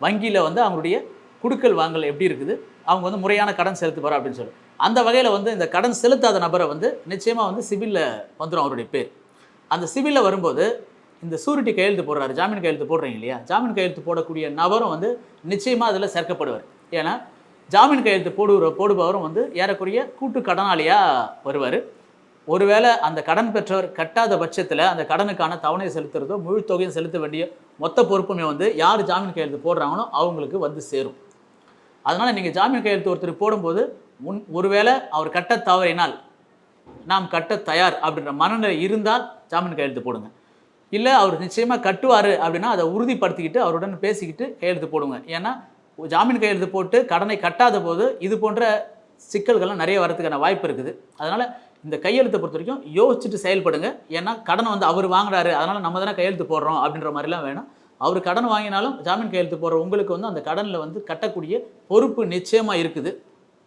வங்கியில் வந்து அவங்களுடைய குடுக்கல் வாங்கல் எப்படி இருக்குது? அவங்க வந்து முறையான கடன் செலுத்துவார் அப்படின்னு சொல்லி. அந்த வகையில் வந்து இந்த கடன் செலுத்தாத நபரை வந்து நிச்சயமாக வந்து சிவிலில் வந்துடும் அவருடைய பேர். அந்த சிவிலில் வரும்போது இந்த சூரிட்டி கையெழுத்து போடுறாரு ஜாமீன் கையெழுத்து போடுறீங்க இல்லையா? ஜாமீன் கையெழுத்து போடக்கூடிய நபரும் வந்து நிச்சயமாக அதில் சேர்க்கப்படுவார். ஏன்னா ஜாமீன் கையெழுத்து போடுகிற போடுபவரும் வந்து ஏறக்குறைய கூட்டு கடனாளியாக வருவார். ஒருவேளை அந்த கடன் பெற்றவர் கட்டாத பட்சத்தில் அந்த கடனுக்கான தவணை செலுத்துறதோ முழு தொகையும் செலுத்த வேண்டிய மொத்த பொறுப்புமே வந்து யார் ஜாமீன் கையெழுத்து போடுறாங்களோ அவங்களுக்கு வந்து சேரும். அதனால் நீங்கள் ஜாமீன் கையெழுத்து ஒருத்தர் போடும்போது முன் ஒருவேளை அவர் கட்ட தவறினால் நாம் கட்ட தயார் அப்படின்ற மனநிலை இருந்தால் ஜாமீன் கையெழுத்து போடுங்க. இல்லை அவர் நிச்சயமாக கட்டுவார் அப்படின்னா அதை உறுதிப்படுத்திக்கிட்டு அவருடன் பேசிக்கிட்டு கையெழுத்து போடுங்க. ஏன்னா ஜாமீன் கையெழுத்து போட்டு கடனை கட்டாத போது இது போன்ற சிக்கல்கள்லாம் நிறைய வரதுக்கான வாய்ப்பு இருக்குது. அதனால் இந்த கையெழுத்தை பொறுத்த வரைக்கும் யோசிச்சுட்டு செயல்படுங்க. ஏன்னா கடன் வந்து அவர் வாங்குறாரு. அதனால் நம்ம தானே கையெழுத்து போடுறோம் அப்படின்ற மாதிரிலாம் வேணும். அவர் கடன் வாங்கினாலும் ஜாமீன் கையெழுத்து போடுற உங்களுக்கு வந்து அந்த கடனில் வந்து கட்டக்கூடிய பொறுப்பு நிச்சயமாக இருக்குது.